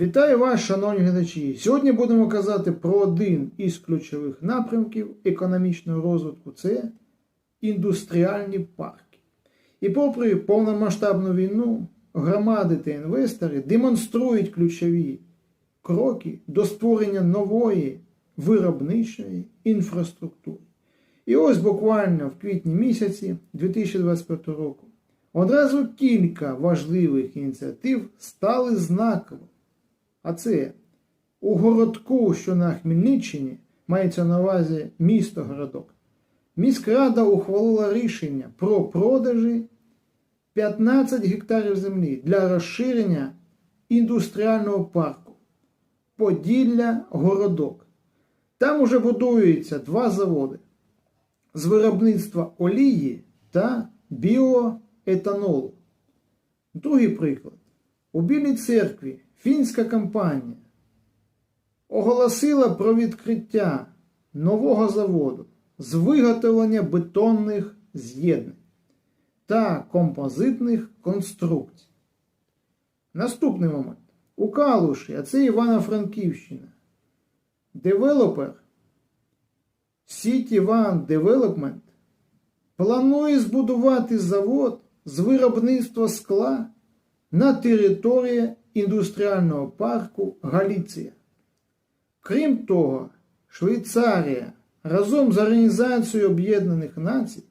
Вітаю вас, шановні глядачі! Сьогодні будемо казати про один із ключових напрямків економічного розвитку це індустріальні парки. І попри повномасштабну війну, громади та інвестори демонструють ключові кроки до створення нової виробничої інфраструктури. І ось буквально в квітні місяці 2025 року одразу кілька важливих ініціатив стали знаковими. А це у городку, що на Хмельниччині, мається на увазі місто городок. Міськрада ухвалила рішення про продажі 15 гектарів землі для розширення індустріального парку Поділля городок. Там уже будуються два заводи з виробництва олії та біоетанолу. Другий приклад. У Білій церкві фінська компанія оголосила про відкриття нового заводу з виготовлення бетонних з'єднань та композитних конструкцій. Наступний момент. У Калуші, а це Івано-Франківщина, девелопер City One Development планує збудувати завод з виробництва скла на території індустріального парку Галіція. Крім того, Швейцарія разом з Організацією Об'єднаних Націй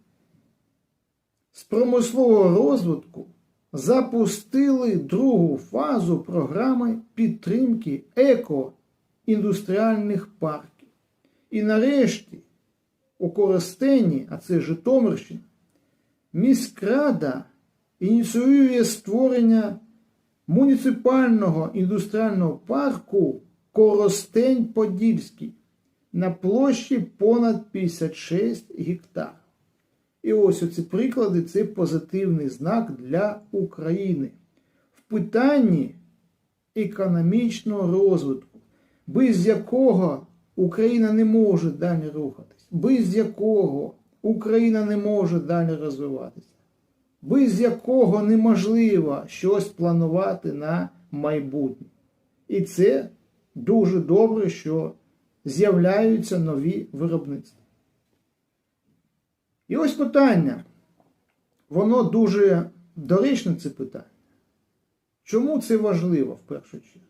з промислового розвитку запустили другу фазу програми підтримки екоіндустріальних парків. І нарешті у Коростені, а це Житомирщина, міськрада ініціює створення муніципального індустріального парку Коростень Подільський на площі понад 56 гектар. І ось оці приклади це позитивний знак для України в питанні економічного розвитку, без якого Україна не може далі рухатись, без якого Україна не може далі розвиватися, без якого неможливо щось планувати на майбутнє. І це дуже добре, що з'являються нові виробництва. І ось питання. Воно дуже доречне це питання. Чому це важливо в першу чергу?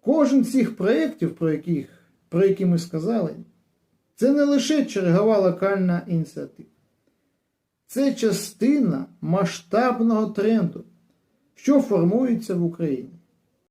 Кожен з цих проєктів, про, про які ми сказали, це не лише чергова локальна ініціатива. Це частина масштабного тренду, що формується в Україні.